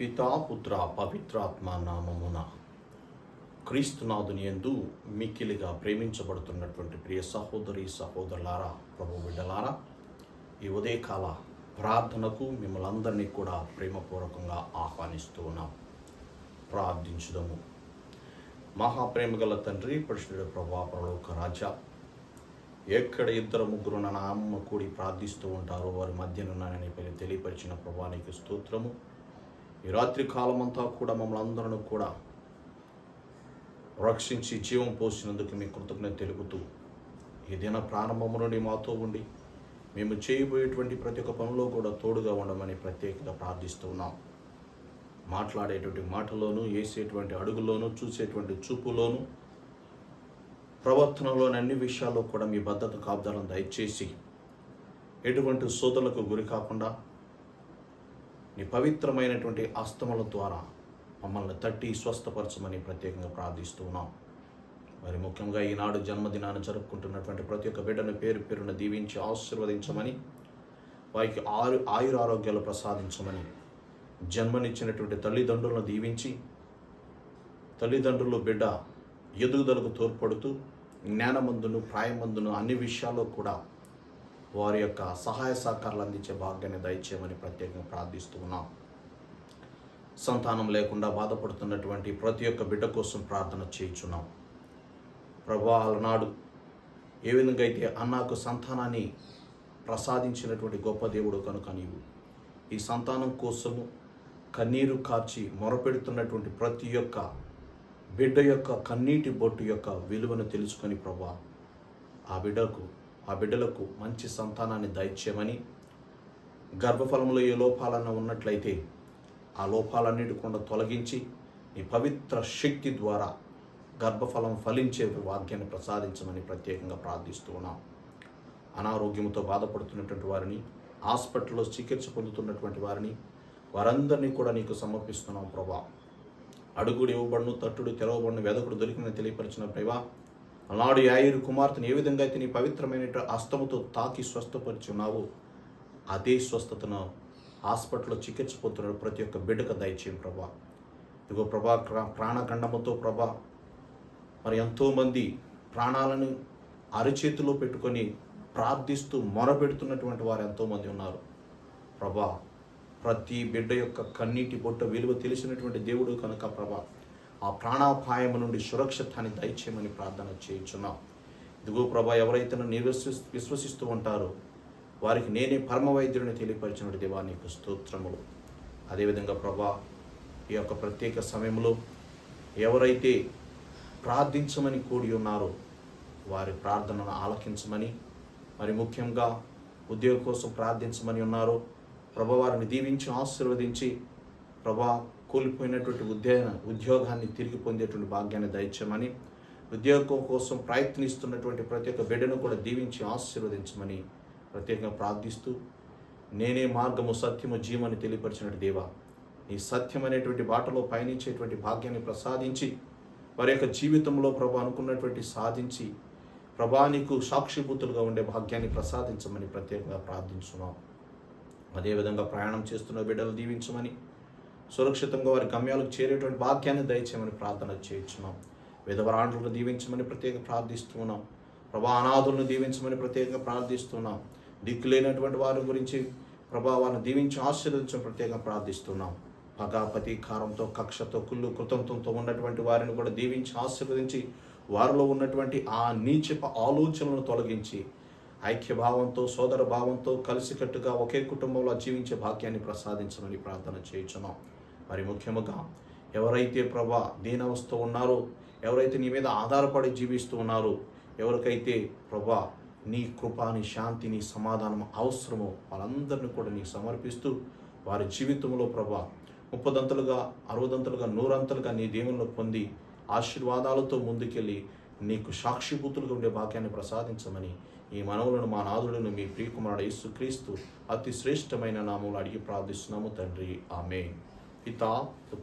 పితాపుత్ర పవిత్రాత్మ నామమున. క్రీస్తునాథుని యందు మిక్కిలిగా ప్రేమించబడుతున్నటువంటి ప్రియ సహోదరి సహోదరులారా ప్రభు బిడ్డలారా ఈ ఉదయకాల ప్రార్థనకు మిమ్మల్ని అందరినీ కూడా ప్రేమపూర్వకంగా ఆహ్వానిస్తూ ఉన్నాం. ప్రార్థించుదము. మహాప్రేమ గల తండ్రి పరిశుడు ప్రభా పరలోక రాజా ఎక్కడ ఇద్దరు ముగ్గురు నా నామ కూడి ప్రార్థిస్తూ ఉంటారో వారి మధ్యనున్నానని పేరు తెలియపరిచిన ప్రభానికి స్తోత్రము. ఈ రాత్రి కాలమంతా కూడా మమ్మల్ని అందరూ కూడా రక్షించి జీవం పోసినందుకు మీ కృతజ్ఞత తెలుపుతూ ఈ దిన ప్రారంభము నుండి మాతో ఉండి మేము చేయబోయేటువంటి ప్రతి ఒక్క పనిలో కూడా తోడుగా ఉండమని ప్రత్యేకంగా ప్రార్థిస్తూ ఉన్నాం. మాట్లాడేటువంటి మాటలోనూ వేసేటువంటి అడుగులోనూ చూసేటువంటి చూపులోను ప్రవర్తనలోని అన్ని విషయాల్లో కూడా మీ భద్రత కాపుదలను దయచేసి ఎటువంటి సోదరులకు గురి కాకుండా నీ పవిత్రమైనటువంటి అస్తముల ద్వారా మమ్మల్ని తట్టి స్వస్థపరచమని ప్రత్యేకంగా ప్రార్థిస్తూ ఉన్నాం మరి ముఖ్యంగా ఈనాడు జన్మదినాన్ని జరుపుకుంటున్నటువంటి ప్రతి ఒక్క బిడ్డను పేరు పేరున దీవించి ఆశీర్వదించమని వారికి ఆరు ఆయురారోగ్యాలు ప్రసాదించమని జన్మనిచ్చినటువంటి తల్లిదండ్రులను దీవించి తల్లిదండ్రులు బిడ్డ ఎదుగుదలకు తోడ్పడుతూ జ్ఞానమందును ప్రాయమందును అన్ని విషయాల్లో కూడా వారి యొక్క సహాయ సహకారాలు అందించే భాగ్యాన్ని దయచేయమని ప్రత్యేకంగా ప్రార్థిస్తూ ఉన్నాం. సంతానం లేకుండా బాధపడుతున్నటువంటి ప్రతి ఒక్క బిడ్డ కోసం ప్రార్థన చేయించున్నాం. ప్రభా అలనాడు ఏ విధంగా అయితే అన్నాకు సంతానాన్ని ప్రసాదించినటువంటి గొప్ప దేవుడు కనుక నీవు ఈ సంతానం కోసము కన్నీరు కార్చి మొరపెడుతున్నటువంటి ప్రతి ఒక్క బిడ్డ యొక్క కన్నీటి బొట్టు యొక్క విలువను తెలుసుకొని ప్రభా ఆ బిడ్డకు ఆ బిడ్డలకు మంచి సంతానాన్ని దయచేయమని గర్భఫలంలో ఏ లోపాలన్న ఉన్నట్లయితే ఆ లోపాలన్నిటి కూడా తొలగించి నీ పవిత్ర శక్తి ద్వారా గర్భఫలం ఫలించే వాక్యాన్ని ప్రసాదించమని ప్రత్యేకంగా ప్రార్థిస్తూ ఉన్నాం. అనారోగ్యంతో బాధపడుతున్నటువంటి వారిని హాస్పిటల్లో చికిత్స పొందుతున్నటువంటి వారిని వారందరినీ కూడా నీకు సమర్పిస్తున్నాం ప్రభా. అడుగుడు ఇవ్వబడును తట్టుడు తెలవబడును వెదకుడు దొరికిన తెలియపరిచిన ప్రభా అలాడు యాయిరు కుమార్తెను ఏ విధంగా అయితే నీ పవిత్రమైన అస్తముతో తాకి స్వస్థపరిచున్నావు అదే స్వస్థతను హాస్పిటల్లో చికిత్స పొందుతున్నాడు ప్రతి ఒక్క బిడ్డకు దయచేయం ప్రభా. ఇదిగో ప్రభా ప్రాణఖండముతో ప్రభా మరి ఎంతోమంది ప్రాణాలను అరచేతిలో పెట్టుకొని ప్రార్థిస్తూ మొరపెడుతున్నటువంటి వారు ఎంతోమంది ఉన్నారు. ప్రభా ప్రతి బిడ్డ యొక్క కన్నీటి బొట్ట విలువ తెలిసినటువంటి దేవుడు కనుక ప్రభా ఆ ప్రాణాపాయము నుండి సురక్షితాన్ని దయచేయమని ప్రార్థన చేయుచున్నాం. ఇదిగో ప్రభా ఎవరైతే నిర్వసి విశ్వసిస్తూ ఉంటారో వారికి నేనే పరమ వైద్యుడిని తెలియపరిచిన దేవా నీకు స్తోత్రములు. అదేవిధంగా ప్రభా ఈ యొక్క ప్రత్యేక సమయంలో ఎవరైతే ప్రార్థించమని కూడి ఉన్నారో వారి ప్రార్థనను ఆలకించమని మరి ముఖ్యంగా ఉద్యోగం కోసం ప్రార్థించమని ఉన్నారో ప్రభా వారిని దీవించి ఆశీర్వదించి ప్రభా కోల్పోయినటువంటి ఉద్యోగ ఉద్యోగాన్ని తిరిగి పొందేటువంటి భాగ్యాన్ని దయచేయమని ఉద్యోగం కోసం ప్రయత్నిస్తున్నటువంటి ప్రతి ఒక్క బిడ్డను కూడా దీవించి ఆశీర్వదించమని ప్రత్యేకంగా ప్రార్థిస్తూ నేనే మార్గము సత్యము జీవని తెలియపరిచినట్టు దేవా నీ సత్యం అనేటువంటి బాటలో పయనించేటువంటి భాగ్యాన్ని ప్రసాదించి వారి యొక్క జీవితంలో ప్రభా అనుకున్నటువంటి సాధించి ప్రభా నీకు సాక్షిభూతులుగా ఉండే భాగ్యాన్ని ప్రసాదించమని ప్రత్యేకంగా ప్రార్థించున్నాం. అదేవిధంగా ప్రయాణం చేస్తున్న బిడ్డలు దీవించమని సురక్షితంగా వారి గమ్యాలకు చేరేటువంటి వాక్యాన్ని దయచేయమని ప్రార్థన చేయించున్నాం. విధవరాండ్రులను దీవించమని ప్రత్యేక ప్రార్థిస్తున్నాం ప్రభా అనాథులను దీవించమని ప్రత్యేకంగా ప్రార్థిస్తున్నాం దిక్కులేనటువంటి వారి గురించి ప్రభా వారిని దీవించి ఆశీర్వదించమని ప్రత్యేకంగా ప్రార్థిస్తున్నాం పగా ప్రతీకారంతో కక్షతో కుళ్ళు కృతంతో ఉన్నటువంటి వారిని కూడా దీవించి ఆశీర్వదించి వారిలో ఉన్నటువంటి ఆ నీచప ఆలోచనలను తొలగించి ఐక్యభావంతో సోదర భావంతో కలిసికట్టుగా ఒకే కుటుంబంలో జీవించే భాగ్యాన్ని ప్రసాదించమని ప్రార్థన చేయించున్నాం. మరి ముఖ్యముగా ఎవరైతే ప్రభా దీనవస్థ ఉన్నారో ఎవరైతే నీ మీద ఆధారపడి జీవిస్తూ ఉన్నారో ఎవరికైతే ప్రభా నీ కృప నీ శాంతి నీ సమాధానం అవసరమో వాళ్ళందరినీ కూడా నీకు సమర్పిస్తూ వారి జీవితంలో ప్రభా ముప్పదంతలుగా అరవదంతలుగా నూరంతలుగా నీ దేవుల్లో పొంది ఆశీర్వాదాలతో ముందుకెళ్ళి నీకు సాక్షిభూతులుగా ఉండే భాగ్యాన్ని ప్రసాదించమని ఈ మనవులను మా నాదులను మీ ప్రియకుమారుడు యేసుక్రీస్తు అతి శ్రేష్టమైన నామములు అడిగి ప్రార్థిస్తున్నాము తండ్రి. ఆమె పిత పుత్ర